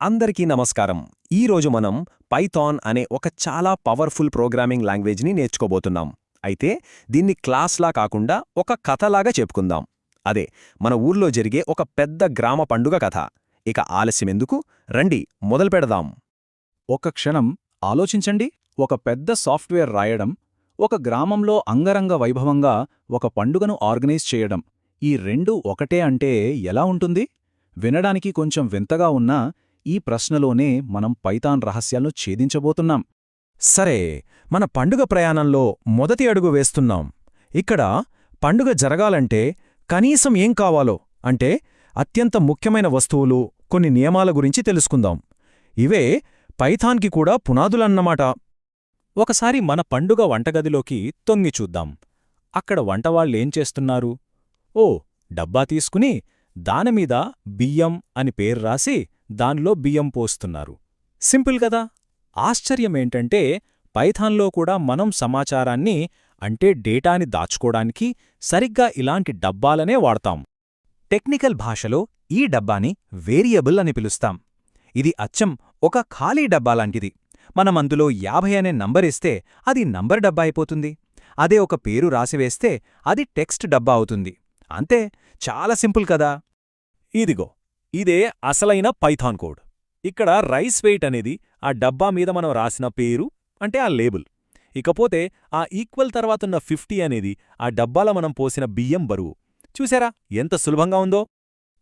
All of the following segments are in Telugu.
అందరికీ నమస్కారం. ఈరోజు మనం పైథాన్ అనే ఒక చాలా పవర్ఫుల్ ప్రోగ్రామింగ్ లాంగ్వేజ్ని నేర్చుకోబోతున్నాం. అయితే దీన్ని క్లాస్లా కాకుండా ఒక కథలాగా చెప్పుకుందాం. అదే మన ఊర్లో జరిగే ఒక పెద్ద గ్రామ పండుగ కథ. ఇక ఆలస్యమెందుకు రండి మొదలుపెడదాం ఒక క్షణం ఆలోచించండి. ఒక పెద్ద సాఫ్ట్వేర్ రాయడం ఒక గ్రామంలో అంగరంగ వైభవంగా ఒక పండుగను ఆర్గనైజ్ చేయడం ఈ రెండు ఒకటే అంటే ఎలా ఉంటుంది? వినడానికి కొంచెం వింతగా ఉన్నా ఈ ప్రశ్నలోనే మనం పైతాన్ రహస్యాలను ఛేదించబోతున్నాం. సరే మన పండుగ ప్రయాణంలో మొదటి అడుగు వేస్తున్నాం. ఇక్కడ పండుగ జరగాలంటే కనీసం ఏం కావాలో అంటే అత్యంత ముఖ్యమైన వస్తువులు కొన్ని నియమాల గురించి తెలుసుకుందాం. ఇవే పైథాన్కి కూడా పునాదులన్నమాట. ఒకసారి మన పండుగ వంటగదిలోకి తొంగి చూద్దాం. అక్కడ వంటవాళ్ళేం చేస్తున్నారు? ఓ డబ్బా తీసుకుని దానిమీద బియ్యం అని పేరు రాసి దానిలో బియ్యం పోస్తున్నారు. సింపుల్ గదా ఆశ్చర్యమేంటంటే పైథాన్లో కూడా మనం సమాచారాన్ని అంటే డేటాని దాచుకోడానికి సరిగ్గా ఇలాంటి డబ్బాలనే వాడతాం. టెక్నికల్ భాషలో ఈ డబ్బాని వేరియబుల్ అని పిలుస్తాం. ఇది అచ్చం ఒక ఖాళీ డబ్బా లాంటిది. మనం అందులో యాభై అనే నంబరిస్తే అది నంబర్ డబ్బా అయిపోతుంది. అదే ఒక పేరు రాసివేస్తే అది టెక్స్ట్ డబ్బా అవుతుంది. అంతే చాలా సింపుల్ కదా? ఇదిగో ఇదే అసలైన పైథాన్ కోడ్. ఇక్కడ రైస్ వెయిట్ అనేది ఆ డబ్బా మీద మనం రాసిన పేరు అంటే ఆ లేబుల్. ఇకపోతే ఆ ఈక్వల్ తర్వాతున్న ఫిఫ్టీ అనేది ఆ డబ్బాల మనం పోసిన బియ్యం బరువు. చూసారా ఎంత సులభంగా ఉందో?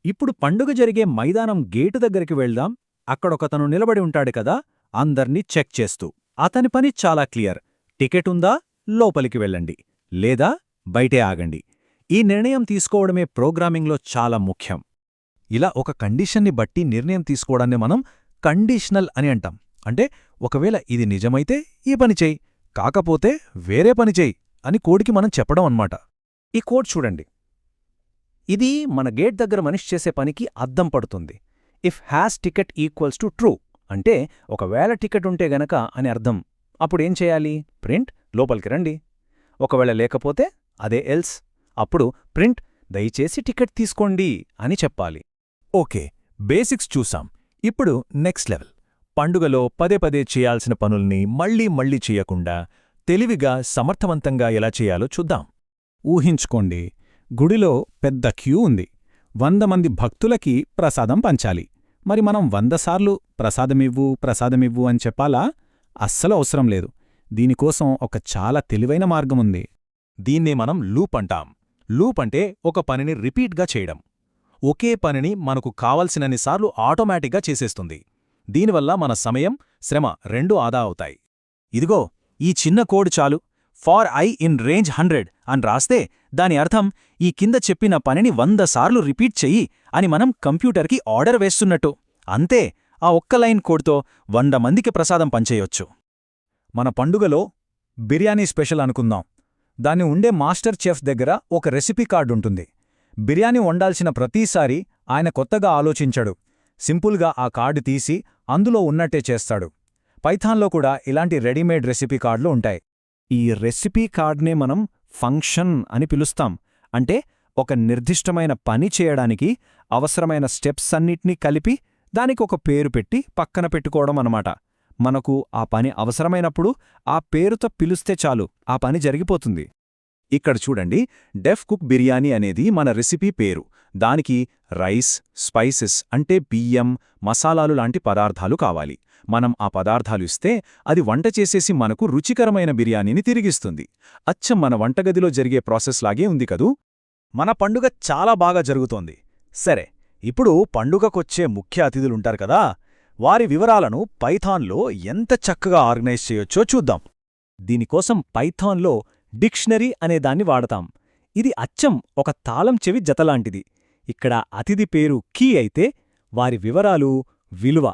ఇప్పుడు పండుగ జరిగే మైదానం గేటు దగ్గరికి వెళ్దాం. అక్కడొకతను నిలబడి ఉంటాడు కదా అందర్నీ చెక్ చేస్తూ. అతని పని చాలా క్లియర్. టికెట్ ఉందా? లోపలికి వెళ్ళండి. లేదా బయటే ఆగండి. ఈ నిర్ణయం తీసుకోవడమే ప్రోగ్రామింగ్లో చాలా ముఖ్యం. ఇలా ఒక కండిషన్ని బట్టి నిర్ణయం తీసుకోవడాన్ని మనం కండిషనల్ అని అంటాం. అంటే ఒకవేళ ఇది నిజమైతే ఈ పని చేయి కాకపోతే వేరే పని చేయి అని కోడికి మనం చెప్పడం అన్నమాట. ఈ కోడ్ చూడండి. ఇది మన గేట్ దగ్గర మనిషి చేసే పనికి అద్దం పడుతుంది. If has ticket equals to true అంటే ఒకవేళ టికెట్ ఉంటే గనక అని అర్థం. అప్పుడేం చేయాలి? ప్రింట్ లోపలికి రండి. ఒకవేళ లేకపోతే అదే ఎల్స్ అప్పుడు ప్రింట్ దయచేసి టికెట్ తీసుకోండి అని చెప్పాలి. ఓకే బేసిక్స్ చూసాం. ఇప్పుడు నెక్స్ట్ లెవెల్. పండుగలో పదే పదే చేయాల్సిన పనుల్ని మళ్ళీ మళ్ళీ చేయకుండా తెలివిగా సమర్థవంతంగా ఎలా చేయాలో చూద్దాం. ఊహించుకోండి గుడిలో పెద్ద క్యూ ఉంది. వంద మంది భక్తులకి ప్రసాదం పంచాలి. మరి మనం వంద సార్లు ప్రసాదమివ్వు ప్రసాదమివ్వు అని చెప్పాలా? అస్సలు అవసరం లేదు. దీనికోసం ఒక చాలా తెలివైన మార్గముంది దీన్నే మనం లూప్ అంటాం. లూప్ అంటే ఒక పనిని రిపీట్గా చేయడం. ఒకే పనిని మనకు కావలసినన్నిసార్లు ఆటోమేటిక్గా చేసేస్తుంది. దీనివల్ల మన సమయం శ్రమ రెండూ ఆదా అవుతాయి. ఇదిగో ఈ చిన్న కోడ్ చాలు. For i in range hundred అని రాస్తే దాని అర్థం ఈ కింద చెప్పిన పనిని వంద సార్లు రిపీట్ చెయ్యి అని మనం కంప్యూటర్కి ఆర్డర్ వేస్తున్నట్టు. అంతే ఆ ఒక్క లైన్ కోడ్తో వంద మందికి ప్రసాదం పంచేయొచ్చు మన పండుగలో బిర్యానీ స్పెషల్ అనుకుందాం. దాన్ని ఉండే మాస్టర్ చెఫ్ దగ్గర ఒక రెసిపీ కార్డు ఉంటుంది బిర్యానీ వండాల్సిన ప్రతిసారి ఆయన కొత్తగా ఆలోచించడు. సింపుల్గా ఆ కార్డు తీసి అందులో ఉన్నట్టే చేస్తాడు. పైథాన్లో కూడా ఇలాంటి రెడీమేడ్ రెసిపీ కార్డులు ఉంటాయి. ఈ రెసిపీ కార్డ్నే మనం ఫంక్షన్ అని పిలుస్తాం. అంటే ఒక నిర్దిష్టమైన పని చేయడానికి అవసరమైన స్టెప్స్ అన్నిటినీ కలిపి దానికి ఒక పేరు పెట్టి పక్కన పెట్టుకోవడం అన్నమాట. మనకు ఆ పని అవసరమైనప్పుడు ఆ పేరుతో పిలుస్తే చాలు ఆ పని జరిగిపోతుంది. ఇక్కడ చూడండి డెఫ్ కుక్ బిర్యానీ అనేది మన రెసిపీ పేరు. దానికి రైస్ స్పైసెస్ అంటే బియ్యం మసాలాలు లాంటి పదార్థాలు కావాలి. మనం ఆ పదార్థాలు ఇస్తే అది వంట చేసేసి మనకు రుచికరమైన బిర్యానీని తిరిగిస్తుంది. అచ్చం మన వంటగదిలో జరిగే ప్రాసెస్ లాగే ఉంది కదూ? మన పండుగ చాలా బాగా జరుగుతోంది. సరే ఇప్పుడు పండుగకొచ్చే ముఖ్య అతిథులుంటారు కదా? వారి వివరాలను పైథాన్లో ఎంత చక్కగా ఆర్గనైజ్ చేయొచ్చో చూద్దాం. దీనికోసం పైథాన్లో డిక్షనరీ అనే దాన్ని వాడతాం. ఇది అచ్చం ఒక తాళం చెవి జతలాంటిది ఇక్కడ అతిథి పేరు కీ అయితే వారి వివరాలు విలువ.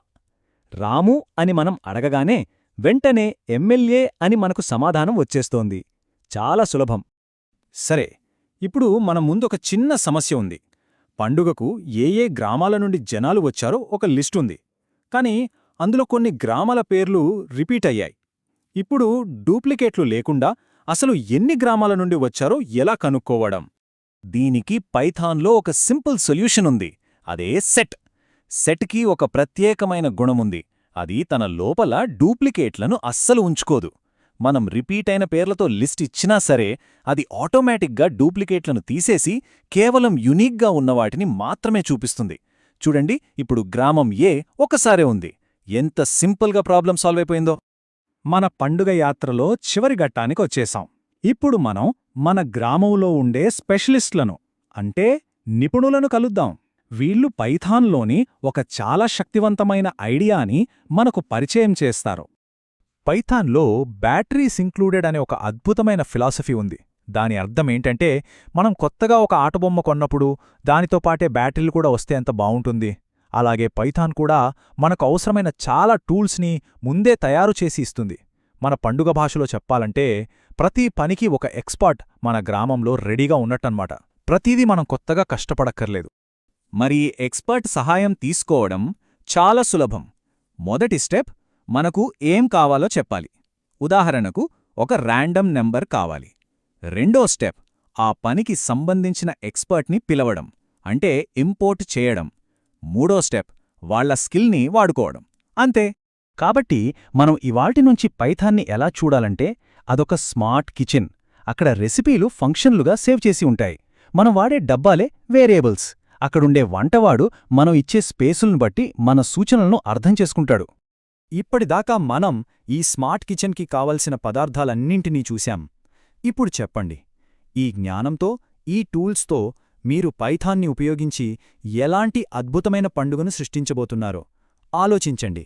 రాము అని మనం అడగగానే వెంటనే ఎమ్మెల్యే అని మనకు సమాధానం వచ్చేస్తోంది. చాలా సులభం. సరే ఇప్పుడు మన ముందొక చిన్న సమస్య ఉంది. పండుగకు ఏ ఏ గ్రామాల నుండి జనాలు వచ్చారో ఒక లిస్టుంది కాని అందులో కొన్ని గ్రామాల పేర్లు రిపీట్ అయ్యాయి. ఇప్పుడు డూప్లికేట్లు లేకుండా అసలు ఎన్ని గ్రామాల నుండి వచ్చారో ఎలా కనుక్కోవడం? దీనికి పైథాన్లో ఒక సింపుల్ సొల్యూషన్ ఉంది. అదే సెట్. సెట్కి ఒక ప్రత్యేకమైన గుణముంది అది తన లోపల డూప్లికేట్లను అస్సలు ఉంచుకోదు. మనం రిపీట్ అయిన పేర్లతో లిస్ట్ ఇచ్చినా సరే అది ఆటోమేటిక్గా డూప్లికేట్లను తీసేసి కేవలం యునీక్గా ఉన్నవాటిని మాత్రమే చూపిస్తుంది. చూడండి ఇప్పుడు గ్రామం ఏ ఒకసారే ఉంది. ఎంత సింపుల్గా ప్రాబ్లం సాల్వ్ అయిపోయిందో. మన పండుగ యాత్రలో చివరి ఘట్టానికి వచ్చేశాం ఇప్పుడు మనం మన గ్రామంలో ఉండే స్పెషలిస్ట్లను అంటే నిపుణులను కలుద్దాం. వీళ్ళు పైథాన్లోని ఒక చాలా శక్తివంతమైన ఐడియాని మనకు పరిచయం చేస్తారు. పైథాన్లో బ్యాటరీస్ ఇంక్లూడెడ్ అనే ఒక అద్భుతమైన ఫిలాసఫీ ఉంది. దాని అర్థమేంటంటే మనం కొత్తగా ఒక ఆటబొమ్మ కొన్నప్పుడు దానితో పాటే బ్యాటరీలు కూడా వస్తే ఎంత బావుంటుంది. అలాగే పైథాన్ కూడా మనకు అవసరమైన చాలా టూల్స్ని ముందే తయారు చేసి ఇస్తుంది. మన పండుగ భాషలో చెప్పాలంటే ప్రతి పనికి ఒక ఎక్స్పర్ట్ మన గ్రామంలో రెడీగా ఉన్నట్టన్మాట ప్రతిదీ మనం కొత్తగా కష్టపడక్కర్లేదు. మరి ఎక్స్పర్ట్ సహాయం తీసుకోవడం చాలా సులభం. మొదటి స్టెప్ మనకు ఏం కావాలో చెప్పాలి. ఉదాహరణకు ఒక ర్యాండమ్ నెంబర్ కావాలి. రెండో స్టెప్ ఆ పనికి సంబంధించిన ఎక్స్పర్ట్ని పిలవడం అంటే ఇంపోర్ట్ చేయడం. మూడో స్టెప్ వాళ్ళ స్కిల్ని వాడుకోవడం. అంతే. కాబట్టి మనం ఇవాటి నుంచి పైథాన్ని ఎలా చూడాలంటే అదొక స్మార్ట్ కిచెన్. అక్కడ రెసిపీలు ఫంక్షన్లుగా సేవ్ చేసి ఉంటాయి. మనం వాడే డబ్బాలే వేరియబుల్స్. అక్కడుండే వంటవాడు మనం ఇచ్చే స్పేసులను బట్టి మన సూచనలను అర్థం చేసుకుంటాడు. ఇప్పటిదాకా మనం ఈ స్మార్ట్ కిచెన్కి కావలసిన పదార్థాలన్నింటినీ చూశాం. ఇప్పుడు చెప్పండి. ఈ జ్ఞానంతో ఈ టూల్స్తో మీరు పైథాన్ని ఉపయోగించి ఎలాంటి అద్భుతమైన పండుగను సృష్టించబోతున్నారో ఆలోచించండి.